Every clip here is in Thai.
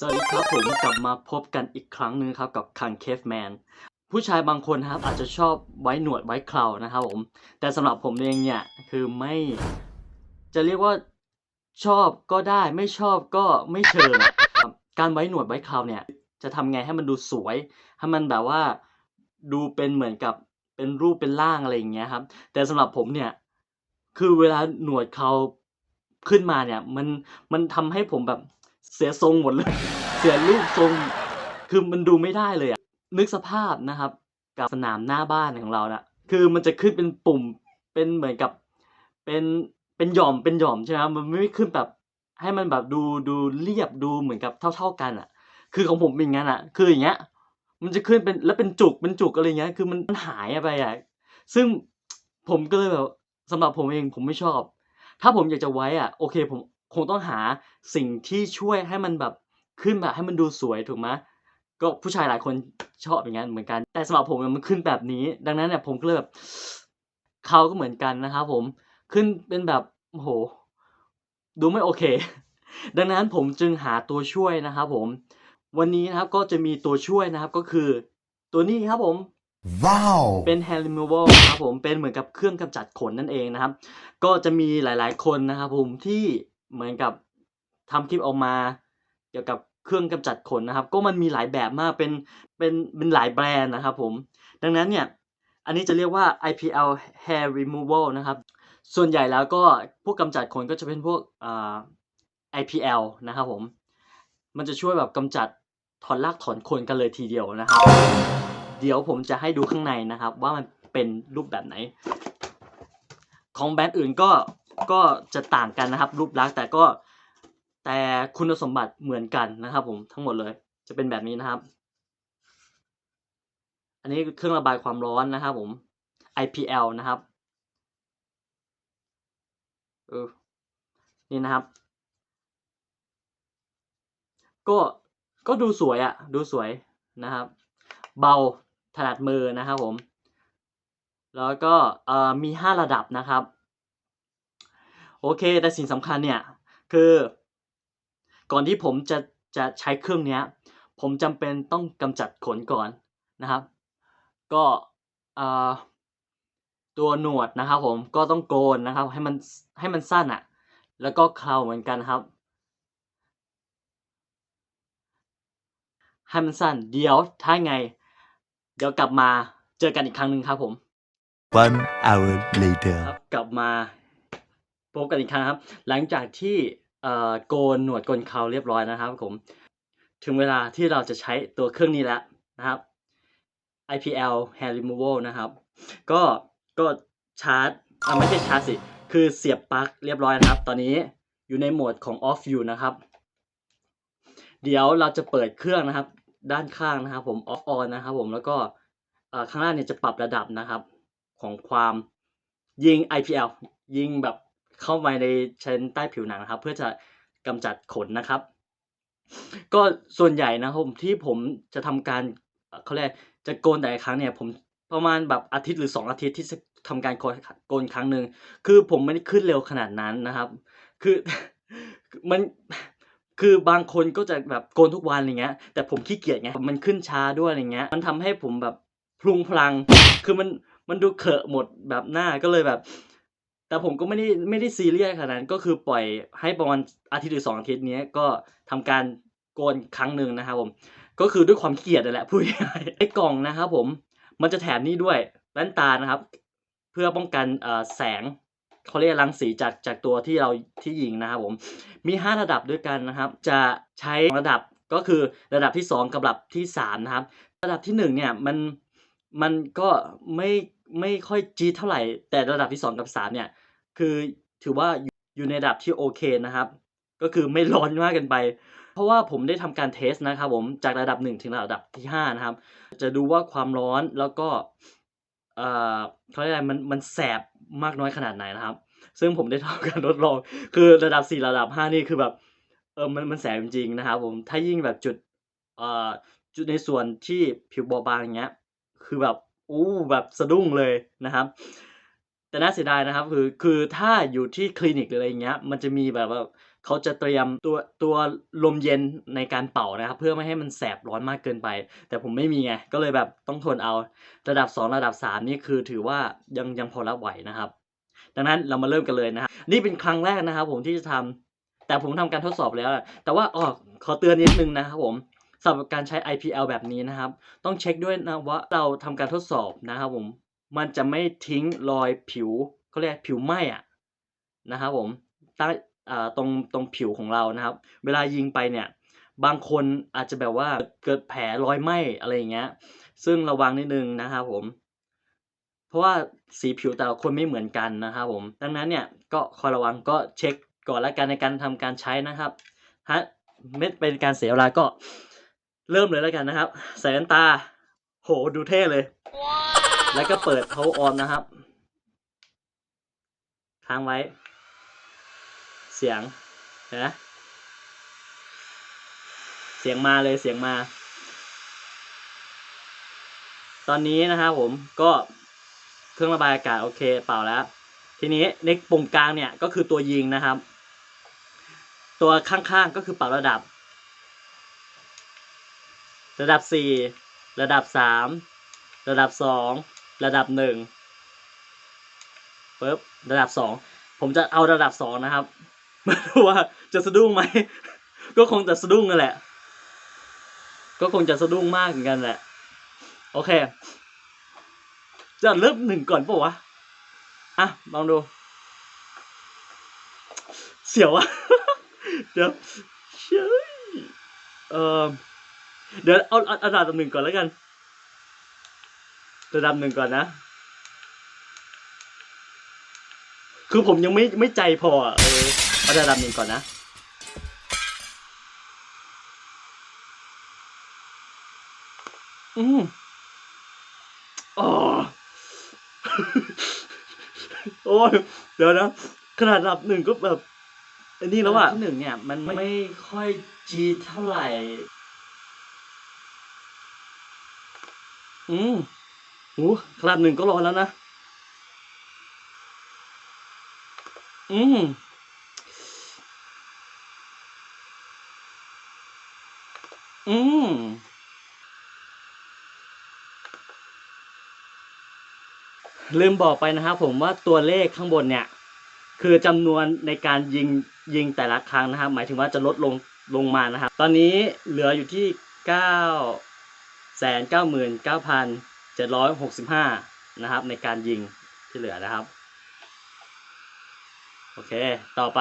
สวัสดีครับผมกลับมาพบกันอีกครั้งหนึ่งครับกับคังเคฟแมนผู้ชายบางคนครับอาจจะชอบไว้หนวดไว้เครานะครับผม แต่สำหรับผมเองเนี่ยคือไม่จะเรียกว่าชอบก็ได้ไม่ชอบก็ไม่เชิงการไว้หนวดไว้เคราเนี่ย จะทำไงให้มันดูสวย ให้มันแบบว่าดูเป็นเหมือนกับเป็นรูปเป็นร่างอะไรอย่างเงี้ยครับ แต่สำหรับผมเนี่ยคือเวลาหนวดเขาขึ้นมาเนี่ยมันมันทำให้ผมแบบ เสียทรงหมดเลย เสียรูปทรงคือมันดูไม่ได้เลยอะนึกสภาพนะครับ กับสนามหน้าบ้านของเรานะคือมันจะขึ้นเป็นปุ่มเป็นเหมือนกับเป็นเป็นหย่อมเป็นหย่อมใช่ไหมมันไม่ขึ้นแบบ ให้มันแบบดูดูเรียบดูเหมือนกับเท่า ๆกันอะคือของผมเป็นอย่างนั้นอะคืออย่างเงี้ย มันจะขึ้นเป็นแล้วเป็นจุกเป็นจุกอะไรเงี้ย คือมันหายไปอะซึ่งผมก็เลยแบบสำหรับผมเองผมไม่ชอบ ถ้าผมอยากจะไว้อะโอเคผม คงต้องหาสิ่งที่ช่วยให้มันแบบขึ้นแบบให้มันดูสวยถูกไหมก็ผู้ชายหลายคนชอบอย่างนั้นเหมือนกัน แต่สำหรับผมอะมันขึ้นแบบนี้ ดังนั้นเนี่ยผมก็เลยแบบเขาก็เหมือนกันนะครับผมขึ้นเป็นแบบโอ้โห ดูไม่โอเค ดังนั้นผมจึงหาตัวช่วยนะครับผม วันนี้นะครับก็จะมีตัวช่วยนะครับก็คือ ตัวนี้ครับผม Wow! เป็น hair removal ครับผมเป็นเหมือนกับเครื่องกำจัดขนนั่นเองนะครับ ก็จะมีหลาย ๆ คนนะครับผมที่ เหมือนกับทำคลิปออกมาเกี่ยวกับเครื่องกำจัดขนนะครับ ก็มันมีหลายแบบมากเป็นเป็นเป็นหลายแบรนด์นะครับผม ดังนั้นเนี่ยอันนี้จะเรียกว่า IPL hair removal นะครับ ส่วนใหญ่แล้วก็พวกกำจัดขนก็จะเป็นพวกอ่า IPL นะครับผม มันจะช่วยแบบกำจัดถอนรากถอนโคนกันเลยทีเดียวนะครับ เดี๋ยวผมจะให้ดูข้างในนะครับ ว่ามันเป็นรูปแบบไหน ของแบรนด์อื่นก็ ก็จะต่างกันนะครับ รูปลักษณ์แต่ก็แต่คุณสมบัติเหมือนกันนะครับ ผมทั้งหมดเลยจะเป็นแบบนี้นะครับ อันนี้เครื่องระบายความร้อนนะครับ ผม IPL นะครับเออนี่นะครับ ก็ก็ดูสวยอะดูสวยนะครับ เบาถนัดมือนะครับผม แล้วก็เอ่อมี 5 ระดับนะครับ โอเค แต่สิ่งสำคัญเนี่ยคือก่อนที่ผมจะจะใช้เครื่องเนี้ยผมจำเป็นต้องกำจัดขนก่อนนะครับ ก็เอ่อตัวหนวดนะครับผมก็ต้องโกนนะครับให้มันให้มันสั้นอะแล้วก็เคราเหมือนกันครับ ให้มันสั้นเดี๋ยวถ้าไง เดี๋ยวกลับมาเจอกันอีกครั้งหนึ่งครับผม One hour later. ครับกลับมา พบกันอีกครั้งครับ หลังจากที่โกนหนวดโกนเคราเรียบร้อยนะครับผม ถึงเวลาที่เราจะใช้ตัวเครื่องนี้แล้วนะครับ IPL Hair Removal นะครับ ก็ก็ชาร์จอ่าไม่ใช่ชาร์จสิ คือเสียบปลั๊กเรียบร้อยนะครับ ตอนนี้อยู่ในโหมดของ off อยู่นะครับ เดี๋ยวเราจะเปิดเครื่องนะครับ ด้านข้างนะครับ ผม off on นะครับ ผมแล้วก็ข้างล่างเนี่ยจะปรับระดับนะครับ ของความยิง IPL ยิงแบบ เข้าไปในชั้นใต้ผิวหนังนะครับ เพื่อจะกำจัดขนนะครับ ก็ส่วนใหญ่นะครับผมที่ผมจะทำการเขาเรียกจะโกนแต่ละครั้งเนี่ยผมประมาณแบบอาทิตย์หรือ 2 อาทิตย์ที่จะทำการโกนครั้งหนึ่งคือผมไม่ได้ขึ้นเร็วขนาดนั้นนะครับ คือมันคือบางคนก็จะแบบโกนทุกวันอะไรเงี้ย แต่ผมขี้เกียจไงมันขึ้นช้าด้วยอะไรเงี้ย มันทำให้ผมแบบพลุงพลัง คือมันมันดูเขอะหมดแบบหน้าก็เลยแบบ แต่ผมก็ไม่ได้ไม่ได้ซีเรียสขนาดนั้นก็คือปล่อยให้ประมาณอาทิตย์หรือสองอาทิตย์นี้ก็ทำการโกนครั้งหนึ่งนะครับผมก็คือด้วยความเกียจนั่นแหละพูดง่ายๆไอ้กล่องนะครับผมมันจะแถมนี่ด้วยแว่นตานะครับ เพื่อป้องกันแสงเขาเรียกรังสีจากจากตัวที่เราที่ยิงนะครับผมมี 5 ระดับด้วยกันนะครับ จะใช้ระดับก็คือระดับที่ 2 กับระดับที่3นะครับ ระดับที่1เนี่ยมันมันก็ไม่ ไม่ค่อยจี๊ดเท่าไหร่ แต่ระดับที่ 2 กับ 3 เนี่ย คือถือว่าอยู่ในระดับที่โอเคนะครับ ก็คือไม่ร้อนมากเกินไป เพราะว่าผมได้ทำการเทสนะครับผมจากระดับ 1 ถึงระดับที่ 5 นะครับ จะดูว่าความร้อนแล้วก็เอ่อเขาเรียกอะไรมันมันแสบมากน้อยขนาดไหนนะครับ ซึ่งผมได้ทำการทดลอง คือระดับ 4 ระดับ 5 นี่คือแบบเออมันมันแสบจริงๆนะครับ ผมถ้ายิ่งแบบจุดเอ่อจุดในส่วนที่ผิวบอบบางอย่างเงี้ย คือแบบ อู้แบบสะดุ้งเลยนะครับ แต่น่าเสียดายนะครับคือคือถ้าอยู่ที่คลินิกหรืออะไรเงี้ย มันจะมีแบบว่าเขาจะเตรียมตัวตัวลมเย็นในการเป่านะครับ เพื่อไม่ให้มันแสบร้อนมากเกินไป แต่ผมไม่มีไงก็เลยแบบต้องทนเอาระดับ 2 ระดับ 3 นี่คือถือว่ายังยังพอรับไหวนะครับ ดังนั้นเรามาเริ่มกันเลยนะครับนี่เป็นครั้งแรกนะครับ ผมที่จะทำแต่ผมทำการทดสอบแล้ว แต่ว่าอ๋อขอเตือนนิดนึงนะครับผม สำหรับการใช้ IPL แบบนี้นะครับ ต้องเช็คด้วยนะว่าเราทำการทดสอบนะครับผม มันจะไม่ทิ้งรอยผิวเขาเรียกผิวไหม้อะนะครับผมใต้ตรงตรงผิวของเรานะครับ เวลายิงไปเนี่ยบางคนอาจจะแบบว่าเกิดแผลรอยไหม้อะไรอย่างเงี้ย ซึ่งระวังนิดนึงนะครับผม เพราะว่าสีผิวแต่ละคนไม่เหมือนกันนะครับผม ดังนั้นเนี่ยก็คอยระวังก็เช็คก่อนแล้วกันในการทำการใช้นะครับฮะไม่เป็นการเสียเวลาก็ เริ่มเลยแล้วกันนะครับ ใส่แว่นตา โหดูเท่เลย แล้วก็เปิด power on นะครับ ค้างไว้ เสียงนไหมเสียงมาเลยเสียงมา ตอนนี้นะครับผมก็เครื่องระบายอากาศโอเคเป่าแล้ว ทีนี้ในปุ่มกลางเนี่ยก็คือตัวยิงนะครับ ตัวข้างๆก็คือปรับระดับ ระดับสี่ระดับสามระดับสองระดับหนึ่งปึ๊บระดับสองผมจะเอาระดับสองนะครับไม่รู้ว่าจะสะดุ้งไหม ก็คงจะสะดุ้งนั่นแหละ ก็คงจะสะดุ้งมากเหมือนกันแหละ โอเค จะเริ่มหนึ่งก่อนปะวะ อะ ลองดู เสียวอะเดี๋ยวเชยเออ เดี๋ยวเอาอาเอาระดับหนึ่งก่อนแล้วกันระดับหนึ่งก่อนนะ คือผมยังไม่ไม่ใจพอเออเอาระดับหนึ่งก่อนนะอืมอ๋อโอ้ยเดี๋ยวนะขนาดระดับหนึ่งก็แบบอันนี้แล้วอะที่หนึ่งเนี่ย มันไม่ค่อยจีเท่าไหร่ อืมโหขนาดหนึ่งก็ร้อนแล้วนะ อืมอืมลืมบอกไปนะครับผมว่าตัวเลขข้างบนเนี่ย คือจำนวนในการยิงยิงแต่ละครั้งนะครับ หมายถึงว่าจะลดลงลงมานะครับ ตอนนี้เหลืออยู่ที่เก้า แสนเก้าหมื่นเก้าพันเจ็ดร้อยหกสิบห้านะครับ ในการยิงที่เหลือนะครับ โอเค ต่อไป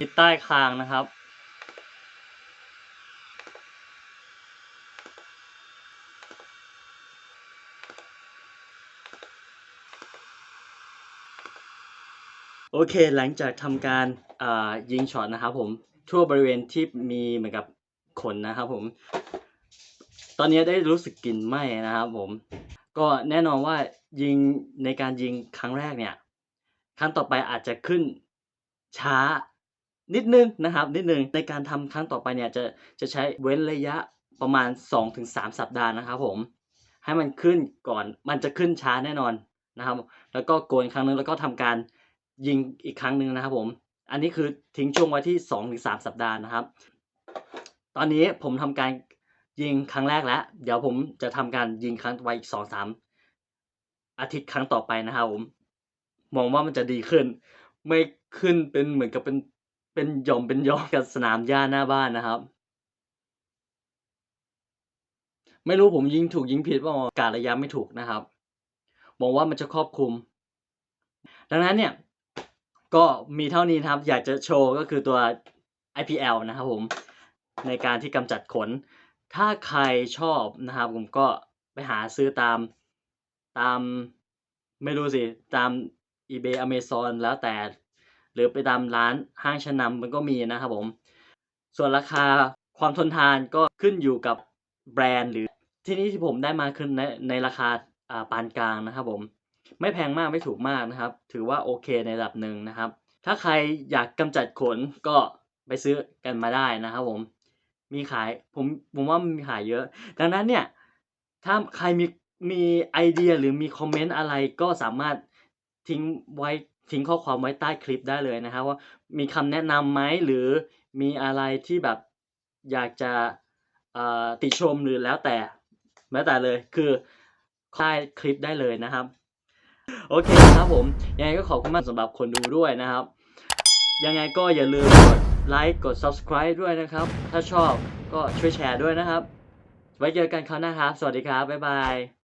ติดใต้คางนะครับ โอเคหลังจากทำการยิงช็อตนะครับผมทั่วบริเวณที่มีเหมือนกับขนนะครับผม ตอนนี้ได้รู้สึกกลิ่นไหม้นะครับผม ก็แน่นอนว่ายิงในการยิงครั้งแรกเนี่ย ครั้งต่อไปอาจจะขึ้นช้านิดนึงนะครับ นิดนึงในการทำครั้งต่อไปเนี่ยจะจะใช้เว้นระยะประมาณ 2-3 สัปดาห์นะครับผม ให้มันขึ้นก่อนมันจะขึ้นช้าแน่นอนนะครับ แล้วก็โกนครั้งนึงแล้วก็ทำการ ยิงอีกครั้งหนึ่งนะครับผม อันนี้คือทิ้งช่วงไว้ที่2-3สัปดาห์นะครับ ตอนนี้ผมทำการยิงครั้งแรกแล้ว เดี๋ยวผมจะทำการยิงครั้งไว้อีกสองสามอาทิตย์ครั้งต่อไปนะครับผม มองว่ามันจะดีขึ้น ไม่ขึ้นเป็นเหมือนกับเป็นเป็นหย่อมเป็นย่อกับสนามหญ้าหน้าบ้านนะครับ ไม่รู้ผมยิงถูกยิงผิดว่าการะยะไม่ถูกนะครับ มองว่ามันจะครอบคลุม ดังนั้นเนี่ย ก็มีเท่านี้นะครับ อยากจะโชว์ก็คือตัว IPL นะครับผม ในการที่กำจัดขน ถ้าใครชอบนะครับ ผมก็ไปหาซื้อตามตามไม่รู้สิ ตาม eBay Amazon แล้วแต่ หรือไปตามร้านห้างชั้นนำมันก็มีนะครับผม ส่วนราคาความทนทานก็ขึ้นอยู่กับแบรนด์หรือที่นี้ที่ผมได้มาคือในในราคาปานกลางนะครับผม ไม่แพงมากไม่ถูกมากนะครับ ถือว่าโอเคในระดับหนึ่งนะครับ ถ้าใครอยากกำจัดขนก็ไปซื้อกันมาได้นะครับผม มีขายผมผมว่ามีขายเยอะ ดังนั้นเนี่ย ถ้าใครมีมีไอเดียหรือมีคอมเมนต์อะไรก็สามารถทิ้งไว้ทิ้งข้อความไว้ใต้คลิปได้เลยนะครับว่ามีคำแนะนำไหมหรือมีอะไรที่แบบอยากจะอ่อติชมหรือแล้วแต่แม้แต่เลยคือใต้คลิปได้เลยนะครับ โอเคครับผม ยังไงก็ขอบคุณมากสำหรับคนดูด้วยนะครับ ยังไงก็อย่าลืมกดไลค์กด subscribe ด้วยนะครับ ถ้าชอบก็ช่วยแชร์ด้วยนะครับ ไว้เจอกันคราวหน้าครับ สวัสดีครับ บ๊ายบาย